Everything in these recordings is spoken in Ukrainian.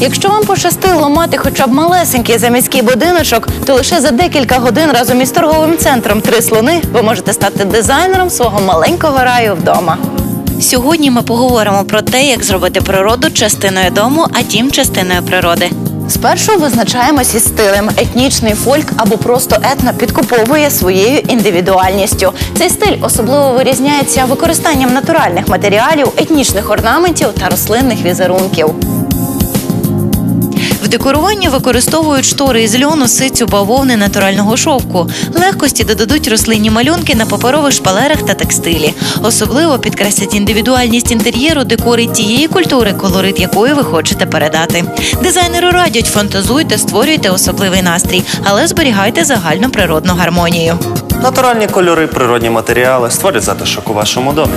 Якщо вам пощастило мати хоча б малесенький заміський будиночок, то лише за декілька годин разом із торговим центром Три слони ви можете стати дизайнером свого маленького раю вдома. Сьогодні ми поговоримо про те, як зробити природу частиною дому, а дім частиною природи. Спершу визначаємось із стилем. Етнічний фольк або просто етно підкуповує своєю індивідуальністю. Цей стиль особливо вирізняється використанням натуральних матеріалів, етнічних орнаментів та рослинних візерунків. В декоруванні використовують штори із льону, сицю, бавовни, натурального шовку. Легкості додадуть рослинні малюнки на паперових шпалерах та текстилі. Особливо підкреслять індивідуальність інтер'єру декори тієї культури, колорит якої ви хочете передати. Дизайнери радять, фантазуйте, створюйте особливий настрій, але зберігайте загальну природну гармонію. Натуральні кольори, природні матеріали створять затишок у вашому домі.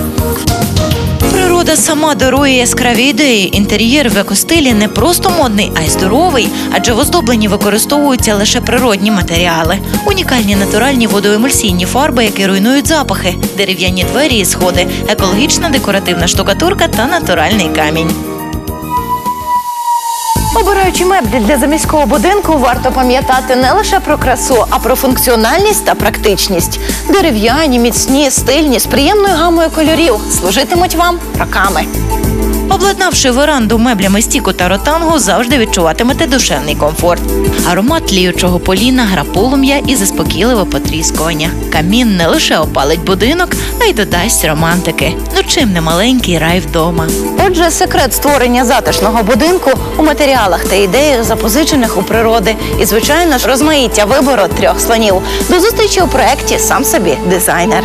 Природа сама дарує яскраві ідеї. Інтер'єр в екостилі не просто модний, а й здоровий, адже в оздобленні використовуються лише природні матеріали. Унікальні натуральні водоемульсійні фарби, які руйнують запахи, дерев'яні двері і сходи, екологічна декоративна штукатурка та натуральний камінь. Обираючи меблі для заміського будинку, варто пам'ятати не лише про красу, а про функціональність та практичність. Дерев'яні, міцні, стильні, з приємною гамою кольорів служитимуть вам роками. Обладнавши веранду меблями стіку та ротангу, завжди відчуватимете душевний комфорт. Аромат тліючого поліна, гра полум'я і заспокійливе потріскування. Камін не лише опалить будинок, а й додасть романтики. Ну чим не маленький рай вдома. Отже, секрет створення затишного будинку у матеріалах та ідеях, запозичених у природи, і звичайно ж розмаїття вибору трьох слонів. До зустрічі у проєкті сам собі дизайнер.